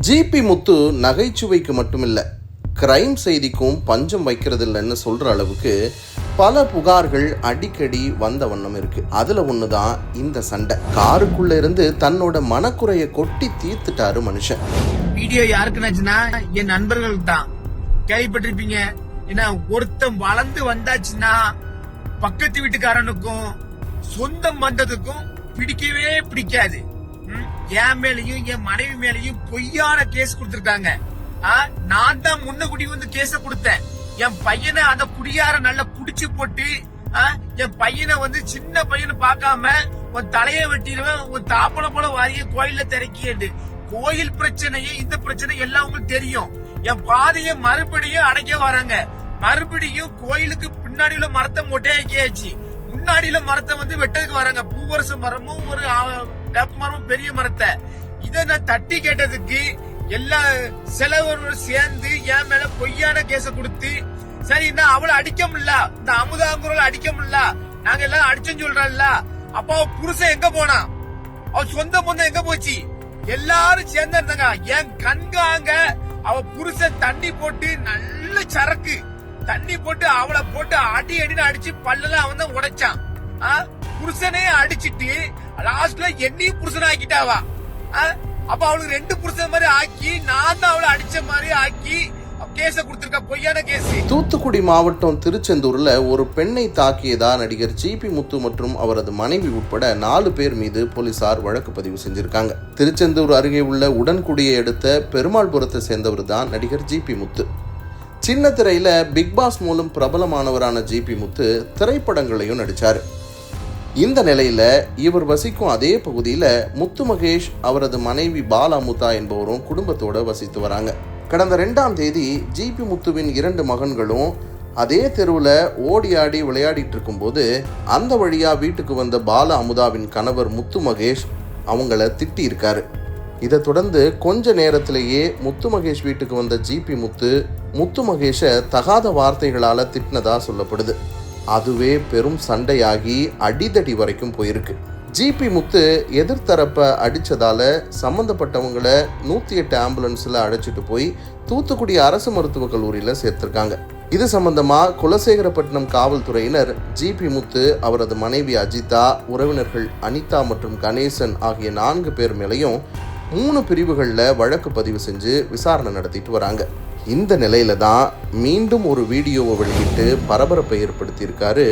GB முத்து நகைச்சுவைக்கு மட்டுமில்லை crime செய்திக்கும் பஞ்சம் வைக்கிறதில்லைன்னு சொல்கிற அளவுக்கு பல புகார்கள் அடிக்கடி வந்த வண்ணம் இருக்குது அதில் ஒன்று தான் இந்த சண்டை. காருக்குள்ளே இருந்து தன்னோட மனக்குறையை கொட்டி தீர்த்துட்டாரு மனுஷன். வீடியோ யாருக்குனாச்சுன்னா என் நண்பர்களுக்கு தான் கேள்விப்பட்டிருப்பீங்க. ஏன்னா ஒருத்தன் வளர்ந்து வந்தாச்சுன்னா பக்கத்து வீட்டுக்காரனுக்கும் சொந்தம் வந்ததுக்கும் பிடிக்கவே பிடிக்காது. என் மேலையும் என் மனைவி மேலையும் பொய்யான கேஸ் கொடுத்திருக்காங்க. ஆ, நான் தான் முன்னகுடி வந்து கேஸ கொடுத்தேன். என் பையனை அந்த குடியார நல்லா புடிச்சு போட்டு ஆ, என் பையனை வந்து சின்ன பையனை பார்க்காம உன் தலைய வெட்டிடுவேன் உன் தாப்பன போல வாரிய கோயில திறக்கிட்டு கோயில் பிரச்சனையே இந்த பிரச்சனை எல்லாம் உங்களுக்கு தெரியும். என் பாதையை மறுபடியும் அடைக்க வராங்க. மறுபடியும் கோயிலுக்கு பின்னாடி உள்ள மரத்தை மொட்டையாக்கியாச்சு. முன்னாடியில மரத்தை வந்து வெட்டதுக்கு வராங்க. பூவரச மரமும் ஒரு ஆ, மரமும் பெரிய மரத்தை. இதை நான் தட்டி கேட்டதுக்கு எல்லா செலவர்களும் சேர்ந்து என் மேல பொய்யான கேச கொடுத்து சரி நான் அவளை அடிக்க முடியல இந்த அமுதாங்குரல் அடிக்க முடியல நாங்க எல்லாம் அடிச்சோம் சொல்றோம்ல அப்ப அவ புருஷன் எங்க போனா அவ சொந்த பொண்ணு எங்க போச்சு? எல்லாரும் சேர்ந்து இருந்தாங்க. என் கண்காங்க அவ புருஷன் தண்ணி போட்டு நல்ல சரக்கு. தண்ணி போட்டு அவளை போட்டு அடி அடின்னு அடிச்சு பல்லெல்லாம் அவன் தான் உடைச்சான். ஆ? புருஷனே அடிச்சிட்டு லாஸ்ட்ல என்னையும் புருஷன் ஆக்கிட்டாவா ஆ? அப்ப அவளுக்கு ரெண்டு புருஷன் மாதிரி ஆக்கி நான் தான் அவளை அடிச்ச மாதிரி ஆக்கி பொய்யான தூத்துக்குடி மாவட்டம் திருச்செந்தூர்ல ஒரு பெண்ணை தாக்கியதா நடிகர் ஜிபி முத்து மற்றும் அவரது மனைவி உட்பட நாலு பேர் மீது போலீசார் வழக்கு பதிவு செஞ்சிருக்காங்க. திருச்செந்தூர் அருகே உள்ள உடன்குடியை எடுத்த பெருமாள்புரத்தை சேர்ந்தவர் தான் நடிகர் ஜிபி முத்து. சின்ன திரையில பிக் பாஸ் மூலம் பிரபலமானவரான ஜிபி முத்து திரைப்படங்களையும் நடிச்சாரு. இந்த நிலையில் இவர் வசிக்கும் அதே பகுதியில் முத்து மகேஷ் அவரது மனைவி பாலாமுத்தா என்பவரும் குடும்பத்தோடு வசித்து வராங்க. கடந்த ரெண்டாம் தேதி ஜிபி முத்துவின் இரண்டு மகன்களும் அதே தெருவில் ஓடி ஆடி விளையாடிட்டு இருக்கும்போது அந்த வழியாக வீட்டுக்கு வந்த பால அமுதாவின் கணவர் முத்து மகேஷ் அவங்கள திட்டியிருக்காரு. இதை தொடர்ந்து கொஞ்ச நேரத்திலேயே முத்து மகேஷ் வீட்டுக்கு வந்த ஜிபி முத்து முத்து மகேஷை தகாத வார்த்தைகளால் திட்டினதாக சொல்லப்படுது. அதுவே பெரும் சண்டையாகி அடிதடி வரைக்கும் போயிருக்கு. ஜிபி முத்து எதிர்த்தரப்பை அடித்ததால் சம்மந்தப்பட்டவங்களை நூற்றி எட்டு ஆம்புலன்ஸில் அழைச்சிட்டு போய் தூத்துக்குடி அரசு மருத்துவக் கல்லூரியில் சேர்த்துருக்காங்க. இது சம்பந்தமா குலசேகரப்பட்டினம் காவல்துறையினர் ஜிபி முத்து அவரது மனைவி அஜிதா உறவினர்கள் அனிதா மற்றும் கணேசன் ஆகிய நான்கு பேர் மேலையும் மூணு பிரிவுகளில் வழக்கு பதிவு செஞ்சு விசாரணை நடத்திட்டு வராங்க. இந்த நிலையில தான் மீண்டும் ஒரு வீடியோவை வெளியிட்டு பரபரப்பை ஏற்படுத்தியிருக்காரு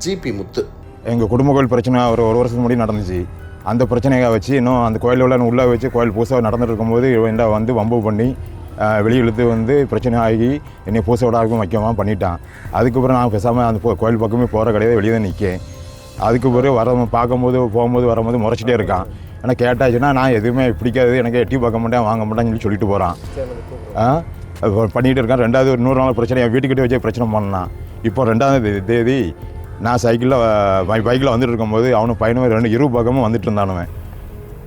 ஜிபி முத்து. எங்கள் குடும்ப கோயில் பிரச்சனை ஒரு ஒரு வருஷத்துக்கு முன்னாடி நடந்துச்சு. அந்த பிரச்சனையை வச்சு இன்னும் அந்த கோயிலில் உள்ள உள்ளே வச்சு கோயில் புதுசாக நடந்துட்டு இருக்கும்போது இவன் வந்து வம்பு பண்ணி வெளியிழுத்து வெளியே இழுத்து வந்து பிரச்சனை ஆகி என்னை பூசோட வைக்கமாக வைக்காமல் பண்ணிட்டான். அதுக்கப்புறம் நான் பேசாமல் அந்த கோயில் பக்கமே போகிற கிடையாது வெளியே தான் நிற்கேன் அதுக்கு பிறகு வர பார்க்கும்போது போகும்போது வரும்போது முறைச்சிட்டே இருக்கான். ஏன்னா கேட்டாச்சுன்னா நான் எதுவுமே பிடிக்காது எனக்கு எட்டி பார்க்க மாட்டேன் வாங்க மாட்டேன்னு சொல்லி சொல்லிட்டு போகிறான் ஆ? பண்ணிகிட்டு இருக்கான். ரெண்டாவது ஒரு நூறு நாள் பிரச்சனை என் வீட்டுக்கிட்டே வச்சு பிரச்சனை பண்ணான். இப்போ ரெண்டாவது தேதி நான் சைக்கிளில் பைக்கில் வந்துட்டு இருக்கும்போது அவனும் பையனும் ரெண்டு இரு பக்கமும் வந்துட்டு இருந்தானுவன்.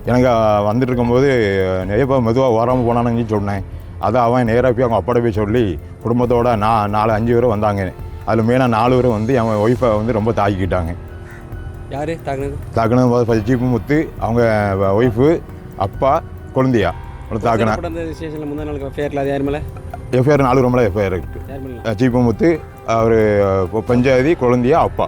எனக்கு வந்துட்டு இருக்கும்போது நேப்பா மெதுவாக வராமல் போனானுன்னு சொன்னேன். அதை அவன் நேராக போய் அவங்க அப்பாட்ட போய் சொல்லி குடும்பத்தோட நான் நாலு அஞ்சு பேரும் வந்தாங்க. அதில் மெயினாக நாலு பேரும் வந்து அவன் ஒய்ஃபை வந்து ரொம்ப தாக்கிக்கிட்டாங்க. யாரு? தாக்குனது? தாக்குனது ஜீப்பு முத்து அவங்க ஒய்ஃபு அப்பா குழந்தையா. அந்த ஸ்டேஷனில் முந்தா நாளுக்கு ஃபேரில் அது யார் மேலே? எஃப்ஐஆர் நாலு ரூமில் எஃப்ஐஆர் இருக்குது யார் மேலே? ஜீப்பு முத்து அவர் பஞ்சாயதி குழந்தையா அப்பா.